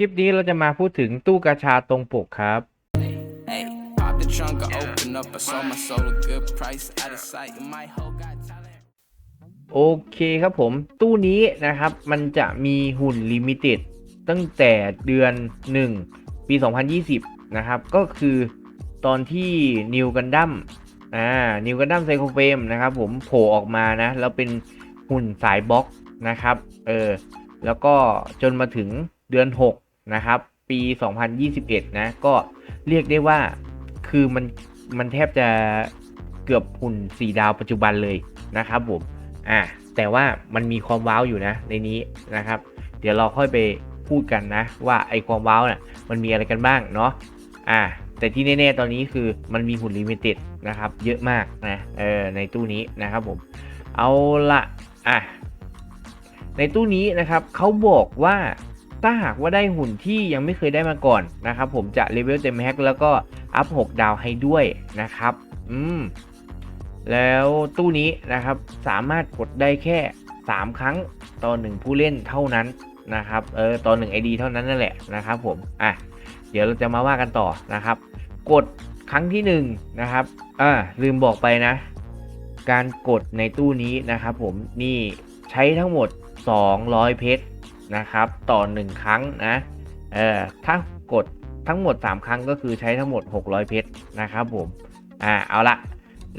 คลิปนี้เราจะมาพูดถึงตู้กาชาตรงปกครับ โอเคครับผม ตู้นี้นะครับมันจะมีหุ่นลิมิเต็ดตั้งแต่เดือน 1 ปี 2020 นะครับ ก็คือตอนที่นิวกันดั้มอ่านิวกันดั้มไซโคเฟมนะครับผมโผล่ออกมานะ แล้วเป็นหุ่นสายบล็อกนะครับ เออ แล้วก็จนมาถึงเดือน 6 นะครับ ปี 2021 นะ ก็เรียกได้ว่าคือมันมันแทบจะเกือบหุ่น 4 ดาวปัจจุบันเลยนะครับผมอะแต่ว่ามันมีความว้าวอยู่นะในนี้นะครับ เดี๋ยวเราค่อยไปพูดกันนะ ว่าไอความว้าวน่ะมันมีอะไรกันบ้างเนาะอะแต่ที่แน่ๆตอนนี้คือมันมีหุ่นลิมิเต็ดนะครับเยอะมากนะเออในตู้นี้นะครับผมเอาละอะในตู้นี้นะครับเขาบอกว่า ถ้าหากว่าได้หุ่นที่ยังไม่เคยได้มาก่อนนะครับผมจะเลเวลเต็มแฮกแล้วก็อัพ 6 ดาวให้ด้วยนะครับ อืม แล้วตู้นี้นะครับสามารถกดได้แค่ 3 ครั้งต่อ 1 ผู้เล่นเท่านั้นนะครับ เออต่อ1 ID เท่านั้นนั่นแหละนะครับผม อะ เดี๋ยวเราจะมาว่ากันต่อนะครับ กดครั้งที่1นงนะครับ อ่า ลืมบอกไปนะ การกดในตู้นี้นะครับผม นี่ใช้ทั้งหมด 200 เพชร นะครับ ต่อ 1 ครั้งนะเออถ้ากดทั้งหมด 3 ครั้งก็คือใช้ทั้งหมด 600 เพชรนะครับผมอ่าเอาละ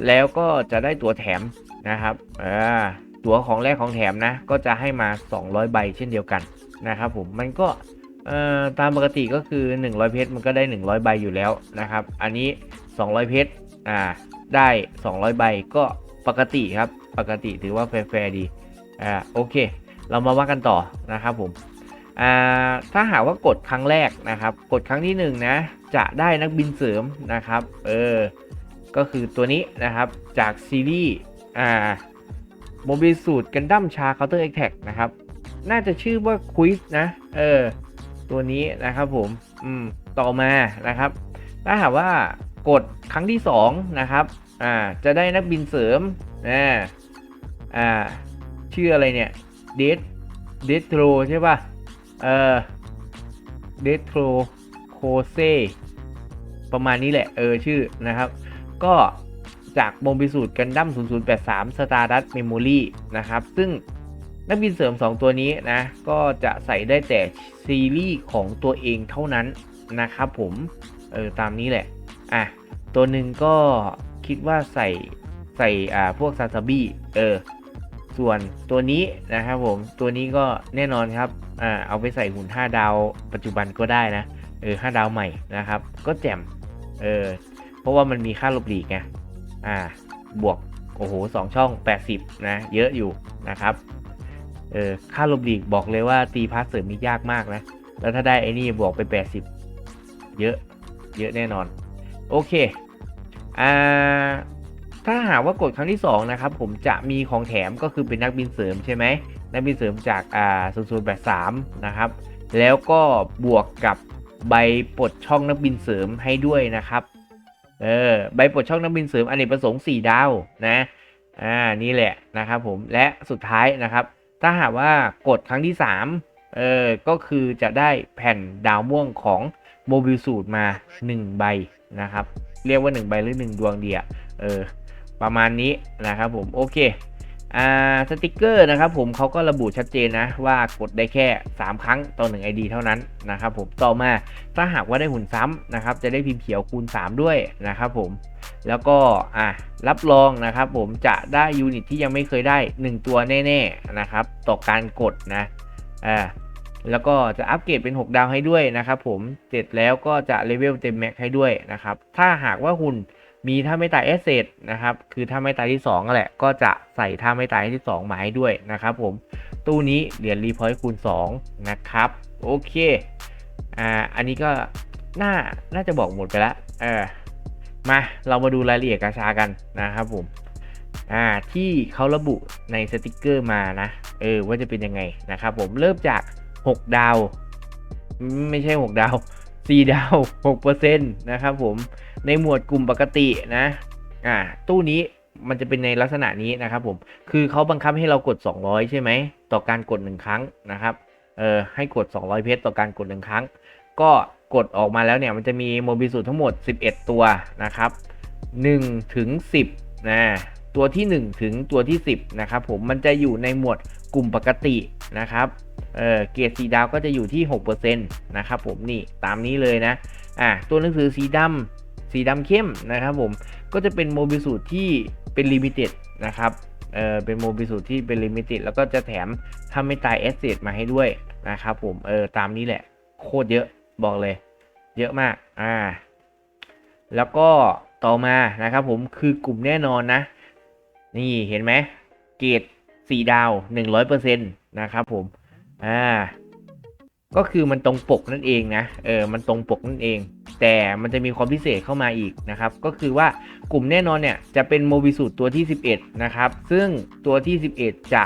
แล้วก็จะได้ตั๋วแถมนะครับอ่าตั๋วของแรกของแถมนะก็จะให้มา 200 ใบเช่นเดียวกันนะครับผมมันก็เอ่อตามปกติก็คือ 100 เพชรมันก็ได้ 100 ใบอยู่แล้วนะครับ อันนี้ 200 เพชรอ่าได้ 200 ใบก็ปกติครับ ปกติถือว่าแฟร์ดีอ่าโอเค เรามาว่ากันต่อนะครับผมถ้าหากว่ากดครั้งแรกนะครับ กดครั้งที่1นงนะจะได้นักบินเสริมนะครับเออก็คือตัวนี้นะครับจากซีรีส์อ่าโมบิสูตรกันดั้มชาเคาน์เตอร์เอ็กแท็กนะครับ น่าจะชื่อว่าควิสนะเออตัวนี้นะครับผมอืมต่อมานะครับ ถ้าหากว่ากดครั้งที่2นะครับอ่าจะได้นักบินเสริมอ่าอ่าชื่ออะไรเนี่ย เดทเดทโทรใช่ป่ะ เออเดทโทรโคเซประมาณนี้แหละ เออ ชื่อนะครับ ก็จากโมบิสูตรกันดั้ม0083 Stardust Memory นะครับ ซึ่งนักบินเสริม 2 ตัวนี้นะ ก็จะใส่ได้แต่ซีรีส์ของตัวเองเท่านั้นนะครับผม เออ ตามนี้แหละ อะ ตัวหนึ่งก็คิดว่าใส่ใส่อ่าพวกซาซาบิเออ ส่วนตัวนี้นะครับผมตัวนี้ก็แน่นอนครับอ่าเอาไปใส่หุ่น 5 ดาว ปัจจุบันก็ได้นะเออ5ดาวใหม่นะครับ ก็แจ่มเออเพราะว่ามันมีค่าลบหลีกไงอ่าบวกโอ้โหสองช่อง 80 นะ เยอะอยู่นะครับเออค่าลบหลีกบอกเลยว่าตีพาสเสริมนี่ยากมากนะ แล้วถ้าได้ไอ้นี่บวกไป 80 เยอะ เยอะแน่นอน โอเค อ่า ถ้าหากว่ากดครั้งที่2นะครับผมจะมีของแถมก็คือเป็นนักบินเสริมใช่ไหมนักบินเสริมจากอ่า0083นะครับแล้วก็บวกกับใบปลดช่องนักบินเสริมให้ด้วยนะครับเออใบปลดช่องนักบินเสริมอเนกประสงค์4ดาวนะอ่านี่แหละนะครับผมและสุดท้ายนะครับ ถ้าหากว่ากดครั้งที่3เออก็คือจะได้แผ่นดาวม่วงของโมบิลสูตรมา 1 ใบนะครับ เรียกว่า 1 ใบหรือ 1 ดวงเดียเออ ประมาณนี้นะครับผมโอเคอ่าสติกเกอร์นะครับผมเขาก็ระบุชัดเจนนะว่ากดได้แค่ 3 ครั้งต่อ1 ID เท่านั้นนะครับผมต่อมาถ้าหากว่าได้หุ่นซ้ำนะครับจะได้พิมพ์เขียวคูณ 3 ด้วยนะครับผมแล้วก็อะรับรองนะครับผมจะได้ยูนิตที่ยังไม่เคยได้ 1 ตัวแน่ๆนะครับต่อการกดนะอ่าแล้วก็จะอัปเกรดเป็น 6 ดาวให้ด้วยนะครับผมเสร็จแล้วก็จะเลเวลเต็มแม็กให้ด้วยนะครับถ้าหากว่าหุ่น มีท่าไม่ตายเอสเซตนะครับ คือท่าไม่ตายที่2นั่นแหละ ก็จะใส่ท่าไม่ตายที่ 2 มาให้ด้วยนะครับผม ตู้นี้เหรียญรีพอยต์คูณ 2 นะครับ โอเค อ่า อันนี้ก็น่า น่าจะบอกหมดไปแล้ว เออ มาเรามาดูรายละเอียดกาชากันนะครับผม อ่า ที่เขาระบุในสติกเกอร์มานะ เออ ว่าจะเป็นยังไงนะครับผม เริ่มจาก 6 ดาว ไม่ใช่ 6 ดาว 4 ดาว 6%นะครับผม ในหมวดกลุ่มปกตินะ อ่า ตู้นี้มันจะเป็นในลักษณะนี้นะครับผม คือเขาบังคับให้เรากด 200 ใช่ไหม ต่อการกด 1 ครั้งนะครับ เออ ให้กด 200 เพชรต่อการกดหนึ่งครั้ง ก็กดออกมาแล้วเนี่ย มันจะมีโมบิสูตรทั้งหมด 11 ตัวนะครับ1ถึง 10 นะ ตัวที่ 1 ถึงตัวที่ 10 นะครับผม มันจะอยู่ในหมวด กลุ่มปกตินะครับเออเกรดสีดาวก็จะอยู่ที่6%นะครับผมนี่ตามนี้เลยนะอะตัวหนังสือสีดำสีดำเข้มนะครับผมก็จะเป็นโมบิสูตรที่เป็นลิมิเต็ดนะครับเออเป็นโมบิสูตรที่เป็นลิมิเต็ดแล้วก็จะแถมถ้าไม่ตายแอสเซทมาให้ด้วยนะครับผมเออตามนี้แหละ โคตรเยอะบอกเลย เยอะมากอ่าแล้วก็ต่อมานะครับผมคือกลุ่มแน่นอนนะ นี่เห็นไหมเกรด สี่ดาว100%นะครับผม อ่า ก็คือมันตรงปกนั่นเองนะ เออ มันตรงปกนั่นเอง แต่มันจะมีความพิเศษเข้ามาอีกนะครับ ก็คือว่ากลุ่มแน่นอนเนี่ยจะเป็นโมบิสูตรตัวที่ 11 นะครับ ซึ่งตัวที่ 11 จะ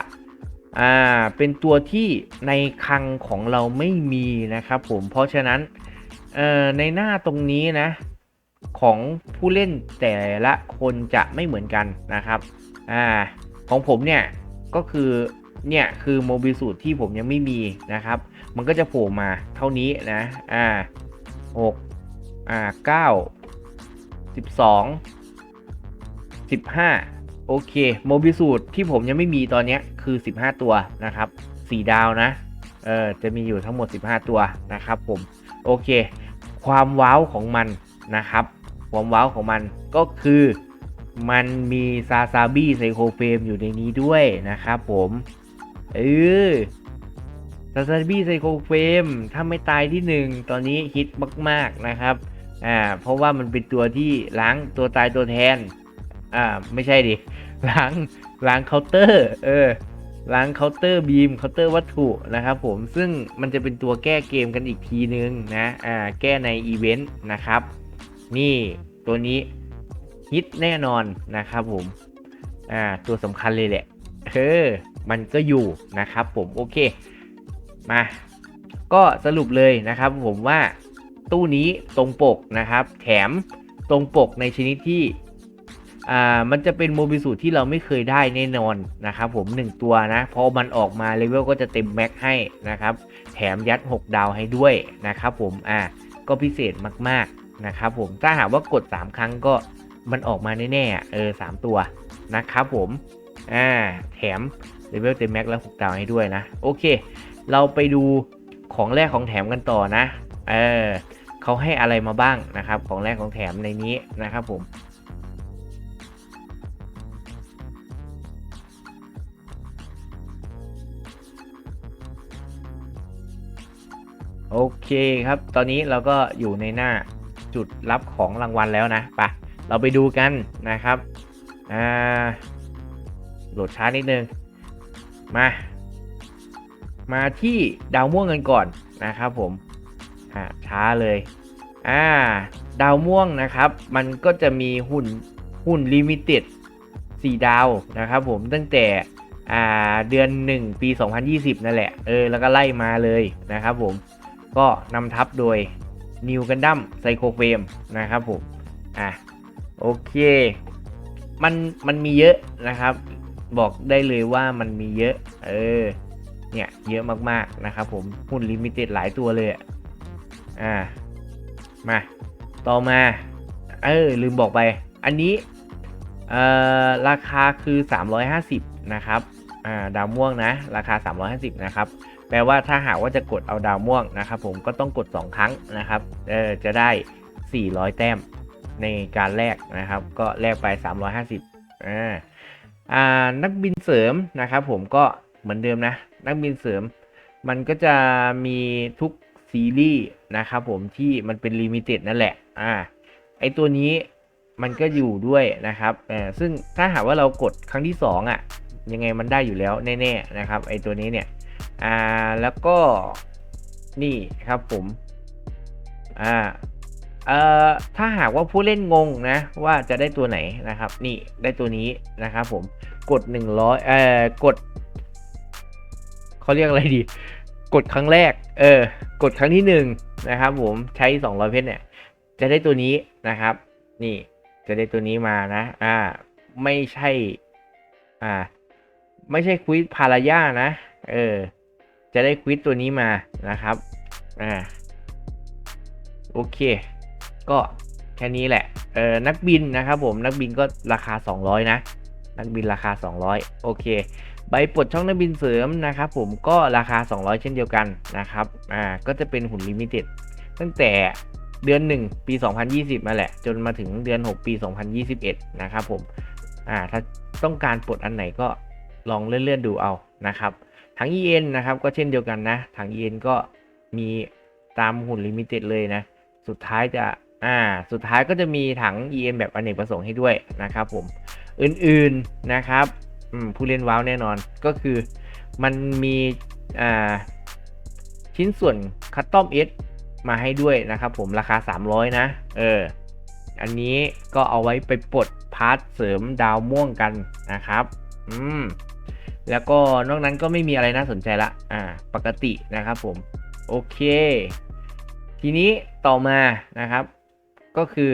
อ่า เป็นตัวที่ในคลังของเราไม่มีนะครับผม เพราะฉะนั้น เอ่อ ในหน้าตรงนี้นะ ของผู้เล่นแต่ละคนจะไม่เหมือนกันนะครับ อ่า ของผมเนี่ย ก็คือเนี่ยคือโมบิสูตรที่ผมยังไม่มีนะครับ มันก็จะโผล่มาเท่านี้นะ อ่าหกอ่าเก้าสิบสองสิบห้าโอเคโมบิสูตรที่ผมยังไม่มีตอนนี้คือ15ตัวนะครับสี่ดาวนะ เออจะมีอยู่ทั้งหมด15ตัวนะครับผม โอเค ความว้าวของมันนะครับ ความว้าวของมันก็คือ มันมีซาซาบิไซโคเฟมอยู่ในนี้ด้วยนะครับผมเออซาซาบิไซโคเฟมถ้าไม่ตายที่หนึ่งตอนนี้ฮิตมาก ๆนะครับอ่าเพราะว่ามันเป็นตัวที่ล้างตัวตายตัวแทนอ่าไม่ใช่ดิล้างล้างเคาน์เตอร์เออล้างเคาน์เตอร์บีมเคาน์เตอร์วัตถุนะครับผมซึ่งมันจะเป็นตัวแก้เกมกันอีกทีนึงนะอ่าแก้ในอีเวนต์นะครับ นี่ตัวนี้ ฮิตแน่นอนนะครับผม อ่า ตัวสำคัญเลยแหละเออมันก็อยู่นะครับผม โอเค มา ก็สรุปเลยนะครับผมว่าตู้นี้ตรงปกนะครับ แถมตรงปกในชนิดที่อ่ามันจะเป็นโมบิสูที่เราไม่เคยได้แน่นอนนะครับผม 1 ตัวนะพอมันออกมาเลเวลก็จะเต็มแม็กให้นะครับ แถมยัด 6 ดาวให้ด้วยนะครับผม อ่า ก็พิเศษมากๆนะครับผม ถ้าหากว่ากด 3 ครั้งก็ มันออกมาแน่ๆเออสามตัวนะครับผม อ่า แถมเลเวลเต็มแม็กแล้ว6ดาวให้ด้วยนะ โอเค เราไปดูของแรกของแถมกันต่อนะ เออเขาให้อะไรมาบ้างนะครับ ของแรกของแถมในนี้นะครับผมโอเคครับ ตอนนี้เราก็อยู่ในหน้าจุดรับของรางวัลแล้วนะ ไป เราไปดูกันนะครับอ่าโหลดช้านิดนึง มา มาที่ดาวม่วงกันก่อนนะครับผมอ่าช้าเลยอ่าดาวม่วงนะครับ มันก็จะมีหุ่นหุ่นลิมิเต็ด4ดาวนะครับผมตั้งแต่อ่าเดือน 1 ปี 2020 นั่นแหละ เออ แล้วก็ไล่มาเลยนะครับผม ก็นำทัพโดย New Gundam Psycho Frame นะครับผม อะ โอเค มันมันมีเยอะนะครับ บอกได้เลยว่ามันมีเยอะ เออ เนี่ยเยอะมากๆนะครับผมหุ้นลิมิเต็ดหลายตัวเลยอะอ่ามาต่อมา เออลืมบอกไป อันนี้เอ่อราคาคือ 350 นะครับอ่าดาวม่วงนะ ราคา 350 นะครับ แปลว่าถ้าหากว่าจะกดเอาดาวม่วงนะครับ ผมก็ต้องกด 2 ครั้งนะครับเออจะได้ 400 แต้ม ในการแลกนะครับ ก็แลกไป 350อ่าอ่านักบินเสริมนะครับ ผมก็เหมือนเดิมนะ นักบินเสริม มันก็จะมีทุกซีรีส์นะครับผมที่มันเป็นลิมิเต็ดนั่นแหละอ่าไอตัวนี้มันก็อยู่ด้วยนะครับเออซึ่งถ้าหากว่าเรากดครั้งที่ 2อะยังไงมันได้อยู่แล้วแน่ๆนะครับไอตัวนี้เนี่ยอ่าแล้วก็นี่ครับผมอ่า เอ่อถ้าหากว่าผู้เล่นงงนะว่าจะได้ตัวไหนนะครับ นี่ได้ตัวนี้นะครับผมกด 100เอ่อกดเขาเรียกอะไรดี กดครั้งแรก เออกดครั้งที่หนึ่งนะครับผมใช้ 200 เพชรเนี่ย จะได้ตัวนี้นะครับ นี่จะได้ตัวนี้มานะอ่าไม่ใช่อ่าไม่ใช่ควิสพารายานะ เออ จะได้ควิดตัวนี้มานะครับ อ่า โอเค ก็แค่นี้แหละเออนักบินนะครับผมนักบินก็ราคา 200 นะ นักบินราคา 200 โอเค ใบปลดช่องนักบินเสริมนะครับผมก็ราคา 200 เช่นเดียวกันนะครับอ่าก็จะเป็นหุ่นลิมิเต็ดตั้งแต่เดือน 1 ปี 2020 มาแหละ จนมาถึงเดือน 6 ปี 2021 นะครับผมอ่าถ้าต้องการปลดอันไหนก็ลองเลื่อนๆดูเอานะครับทั้ง EN นะครับก็เช่นเดียวกันนะทั้ง EN ก็มีตามหุ่นลิมิเต็ดเลยนะ สุดท้ายจะ อ่าสุดท้ายก็จะมีถัง EM แบบอเนกประสงค์ให้ด้วยนะครับผมอื่นๆนะครับผู้เล่นว้าวแน่นอนก็คือมันมีอ่าชิ้นส่วนคัตตอมเอสมาให้ด้วยนะครับผมราคา 300 นะ เออ อันนี้ก็เอาไว้ไปปลดพาร์ทเสริมดาวม่วงกันนะครับ อืม แล้วก็นอกนั้นก็ไม่มีอะไรน่าสนใจละ อ่า ปกตินะครับผม โอเค ทีนี้ต่อมานะครับ ก็คือ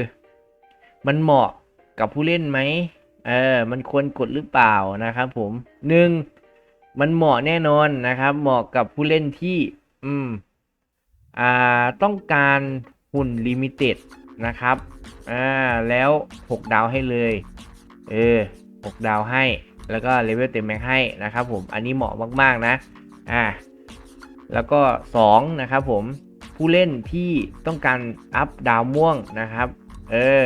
มันเหมาะกับผู้เล่นไหมเออ มันควรกดหรือเปล่านะครับผมหนึ่งมันเหมาะแน่นอนนะครับ เหมาะกับผู้เล่นที่ อืม อ่า ต้องการหุ่นลิมิเต็ดนะครับ อ่า แล้ว 6 ดาวให้เลย เออ 6 ดาวให้ แล้วก็เลเวลเต็มแม็กให้นะครับผม อันนี้เหมาะมาก ๆ นะ อ่า แล้วก็ 2 นะครับผม ผู้เล่นที่ต้องการอัพดาวม่วงนะครับ เออ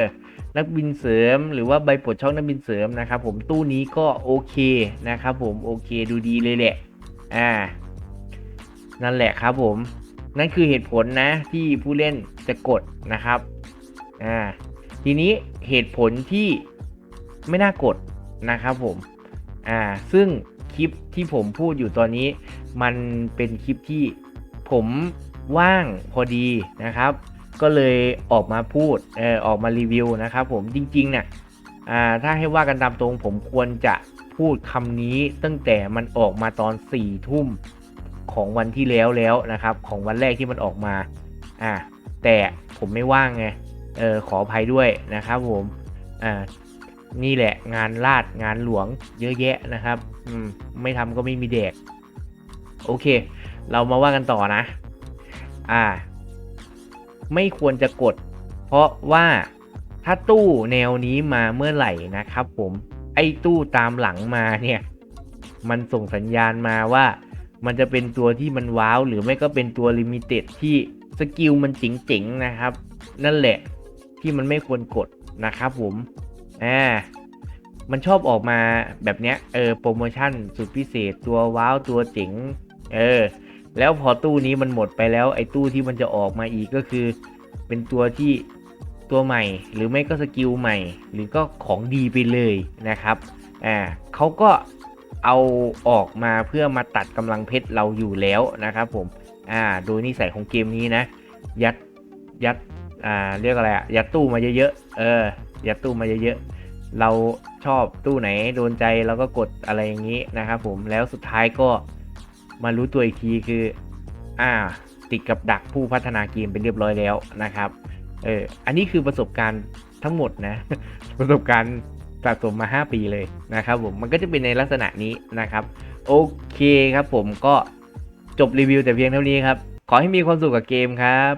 นักบินเสริมหรือว่าใบปลดช่องนักบินเสริมนะครับ ผมตู้นี้ก็โอเคนะครับผมโอเคดูดีเลยแหละ อ่า นั่นแหละครับผม นั่นคือเหตุผลนะที่ผู้เล่นจะกดนะครับ อ่า ทีนี้เหตุผลที่ไม่น่ากดนะครับผม อ่า ซึ่งคลิปที่ผมพูดอยู่ตอนนี้ มันเป็นคลิปที่ผม ว่างพอดีนะครับ ก็เลยออกมาพูดเออออกมารีวิวนะครับผมจริงๆเนี่ยอ่าถ้าให้ว่ากันตามตรงผมควรจะพูดคำนี้ตั้งแต่มันออกมาตอน4ี่ทุ่มของวันที่แล้วแล้วนะครับ ของวันแรกที่มันออกมาอ่าแต่ผมไม่ว่างไงเออขออภัยด้วยนะครับผมอ่านี่แหละงานลาดงานหลวงเยอะแยะนะครับ อืม ไม่ทำก็ไม่มีแดกโอเค เรามาว่ากันต่อนะ อ่า ไม่ควรจะกด เพราะว่าถ้าตู้แนวนี้มาเมื่อไหร่นะครับผมไอ้ตู้ตามหลังมาเนี่ย มันส่งสัญญาณมาว่ามันจะเป็นตัวที่มันว้าว หรือไม่ก็เป็นตัวลิมิเต็ดที่สกิลมันเจ๋งๆนะครับ นั่นแหละที่มันไม่ควรกดนะครับผมอ่ามันชอบออกมาแบบเนี้ยเออโปรโมชั่นสุดพิเศษตัวว้าวตัวเจ๋ง เออ แล้วพอตู้นี้มันหมดไปแล้วไอ้ตู้ที่มันจะออกมาอีกก็คือ เป็นตัวที่ตัวใหม่ หรือไม่ก็สกิลใหม่ หรือก็ของดีไปเลยนะครับอ่าเขาก็เอาออกมาเพื่อมาตัดกำลังเพชรเราอยู่แล้วนะครับผมอ่าโดยนิสัยของเกมนี้นะ ยัดยัดอ่าเรียกอะไรอะยัดตู้มาเยอะๆเออยัดตู้มาเยอะๆเราชอบตู้ไหนโดนใจเราก็กดอะไรอย่างนี้นะครับผมแล้วสุดท้ายก็ มารู้ตัวอีกทีคือ อ่า ติดกับดักผู้พัฒนาเกมเป็นเรียบร้อยแล้วนะครับ เออ อันนี้คือประสบการณ์ทั้งหมดนะ ประสบการณ์สะสมมา 5 ปีเลยนะครับผม มันก็จะเป็นในลักษณะนี้นะครับ โอเคครับผมก็จบรีวิวแต่เพียงเท่านี้ครับ ขอให้มีความสุขกับเกมครับ